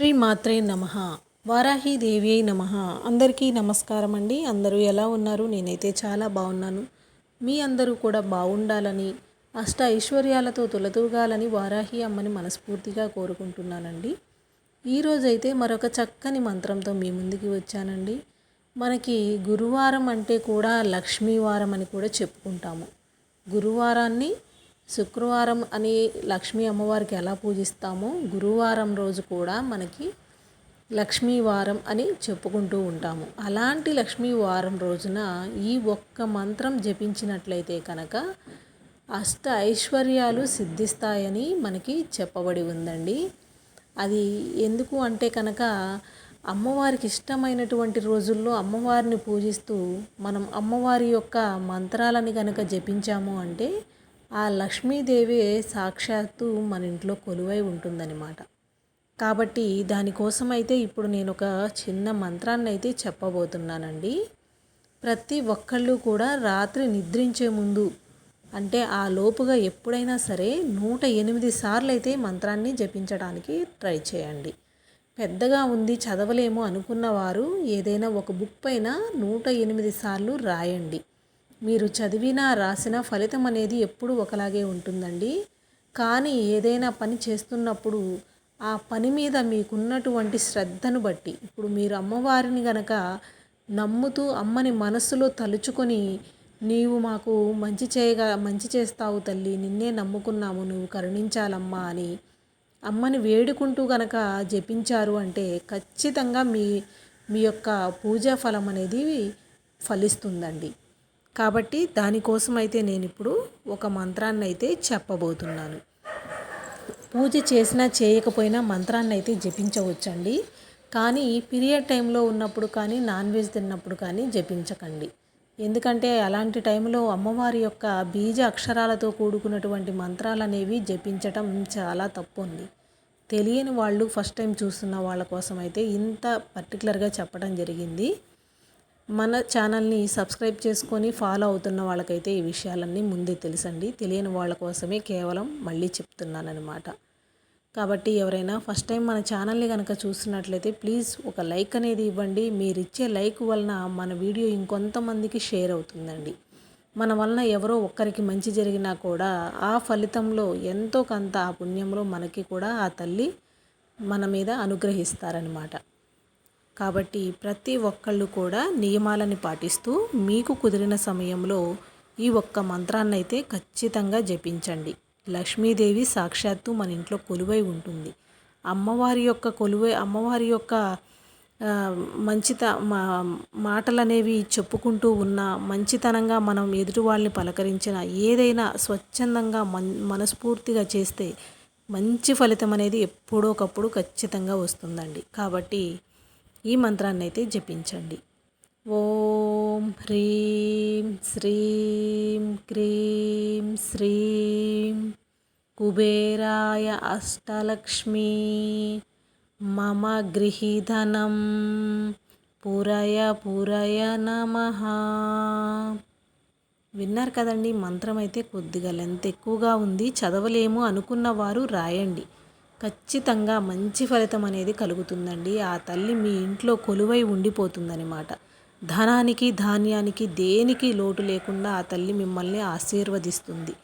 శ్రీ మాత్రే నమ. వారాహి అయి నమ. అందరికీ నమస్కారం అండి. అందరూ ఎలా ఉన్నారు? నేనైతే చాలా బాగున్నాను. మీ అందరూ కూడా బాగుండాలని అష్ట ఐశ్వర్యాలతో తులతూగాలని వారాహి అమ్మని మనస్ఫూర్తిగా కోరుకుంటున్నానండి. ఈరోజైతే మరొక చక్కని మంత్రంతో మీ ముందుకి వచ్చానండి. మనకి గురువారం అంటే కూడా లక్ష్మీవారం అని కూడా చెప్పుకుంటాము. గురువారాన్ని శుక్రవారం అని లక్ష్మీ అమ్మవారికి ఎలా పూజిస్తామో గురువారం రోజు కూడా మనకి లక్ష్మీవారం అని చెప్పుకుంటూ ఉంటాము. అలాంటి లక్ష్మీవారం రోజున ఈ ఒక్క మంత్రం జపించినట్లయితే కనుక అష్ట ఐశ్వర్యాలు సిద్ధిస్తాయని మనకి చెప్పబడి ఉందండి. అది ఎందుకు అంటే కనుక అమ్మవారికి ఇష్టమైనటువంటి రోజుల్లో అమ్మవారిని పూజిస్తూ మనం అమ్మవారి యొక్క మంత్రాలని కనుక జపించాము అంటే ఆ లక్ష్మీదేవి సాక్షాత్తు మన ఇంట్లో కొలువై ఉంటుందన్నమాట. కాబట్టి దానికోసం అయితే ఇప్పుడు నేను ఒక చిన్న మంత్రాన్ని అయితే చెప్పబోతున్నానండి. ప్రతి ఒక్కళ్ళు కూడా రాత్రి నిద్రించే ముందు అంటే ఆ లోపుగా ఎప్పుడైనా సరే నూట ఎనిమిది సార్లు అయితే మంత్రాన్ని జపించడానికి ట్రై చేయండి. పెద్దగా ఉంది చదవలేము అనుకున్నవారు ఏదైనా ఒక బుక్ పైన నూట ఎనిమిది సార్లు రాయండి. మీరు చదివినా రాసిన ఫలితం అనేది ఎప్పుడు ఒకలాగే ఉంటుందండి. కానీ ఏదైనా పని చేస్తున్నప్పుడు ఆ పని మీద మీకున్నటువంటి శ్రద్ధను బట్టి ఇప్పుడు మీరు అమ్మవారిని గనక నమ్ముతూ అమ్మని మనస్సులో తలుచుకొని నీవు మాకు మంచి చేయగా మంచి చేస్తావు తల్లి నిన్నే నమ్ముకున్నాము నువ్వు కరుణించాలమ్మా అని అమ్మని వేడుకుంటూ గనక జపించారు అంటే ఖచ్చితంగా మీ మీ యొక్క పూజా ఫలం అనేది ఫలిస్తుందండి. కాబట్టి దానికోసం అయితే నేను ఇప్పుడు ఒక మంత్రాన్ని అయితే చెప్పబోతున్నాను. పూజ చేసినా చేయకపోయినా మంత్రాన్ని అయితే జపించవచ్చండి. కానీ పీరియడ్ టైంలో ఉన్నప్పుడు కానీ నాన్ వెజ్ తిన్నప్పుడు కానీ జపించకండి. ఎందుకంటే అలాంటి టైంలో అమ్మవారి యొక్క బీజ అక్షరాలతో కూడుకున్నటువంటి మంత్రాలు అనేవి జపించటం చాలా తప్పు ఉంది తెలియని వాళ్ళు ఫస్ట్ టైం చూస్తున్న వాళ్ళ కోసం అయితే ఇంత పర్టికులర్గా చెప్పడం జరిగింది. మన ఛానల్ని సబ్స్క్రైబ్ చేసుకొని ఫాలో అవుతున్న వాళ్ళకైతే ఈ విషయాలన్నీ ముందే తెలుసండి. తెలియని వాళ్ళ కోసమే కేవలం మళ్ళీ చెప్తున్నానమాట కాబట్టి ఎవరైనా ఫస్ట్ టైం మన ఛానల్ని కనుక చూస్తున్నట్లయితే ప్లీజ్ ఒక లైక్ అనేది ఇవ్వండి. మీరు ఇచ్చే లైక్ వలన మన వీడియో ఇంకొంతమందికి షేర్ అవుతుందండి. మన వలన ఎవరో ఒక్కరికి మంచి జరిగినా కూడా ఆ ఫలితంలో ఎంతో కొంత ఆ పుణ్యంలో మనకి కూడా ఆ తల్లి మన మీద అనుగ్రహిస్తారనమాట కాబట్టి ప్రతి ఒక్కళ్ళు కూడా నియమాలని పాటిస్తూ మీకు కుదిరిన సమయంలో ఈ ఒక్క మంత్రాన్ని అయితే ఖచ్చితంగా జపించండి. లక్ష్మీదేవి సాక్షాత్తు మన ఇంట్లో కొలువై ఉంటుంది. అమ్మవారి యొక్క కొలువై అమ్మవారి యొక్క మంచిత మా చెప్పుకుంటూ ఉన్న మంచితనంగా మనం ఎదుటి వాళ్ళని పలకరించిన ఏదైనా స్వచ్ఛందంగా మన్ మనస్ఫూర్తిగా చేస్తే మంచి ఫలితం అనేది ఎప్పుడోకప్పుడు ఖచ్చితంగా వస్తుందండి. కాబట్టి ఈ మంత్రాన్ని అయితే జపించండి. ఓం హ్రీం శ్రీం క్రీం శ్రీం కుబేరాయ అష్టలక్ష్మీ మమ గృహీధనం పురయ పురయ నమ. విన్నారు కదండి మంత్రం అయితే కొద్దిగా లెంత్ ఎక్కువగా ఉంది. చదవలేము అనుకున్న వారు రాయండి. ఖచ్చితంగా మంచి ఫలితం అనేది కలుగుతుందండి. ఆ తల్లి మీ ఇంట్లో కొలువై ఉండిపోతుందనమాట ధనానికి ధాన్యానికి దేనికి లోటు లేకుండా ఆ తల్లి మిమ్మల్ని ఆశీర్వదిస్తుంది.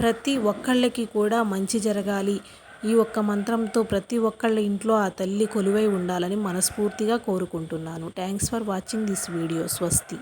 ప్రతి ఒక్కళ్ళకి కూడా మంచి జరగాలి. ఈ ఒక్క మంత్రంతో ప్రతి ఒక్కళ్ళ ఇంట్లో ఆ తల్లి కొలువై ఉండాలని మనస్ఫూర్తిగా కోరుకుంటున్నాను. Thanks for watching this video స్వస్తి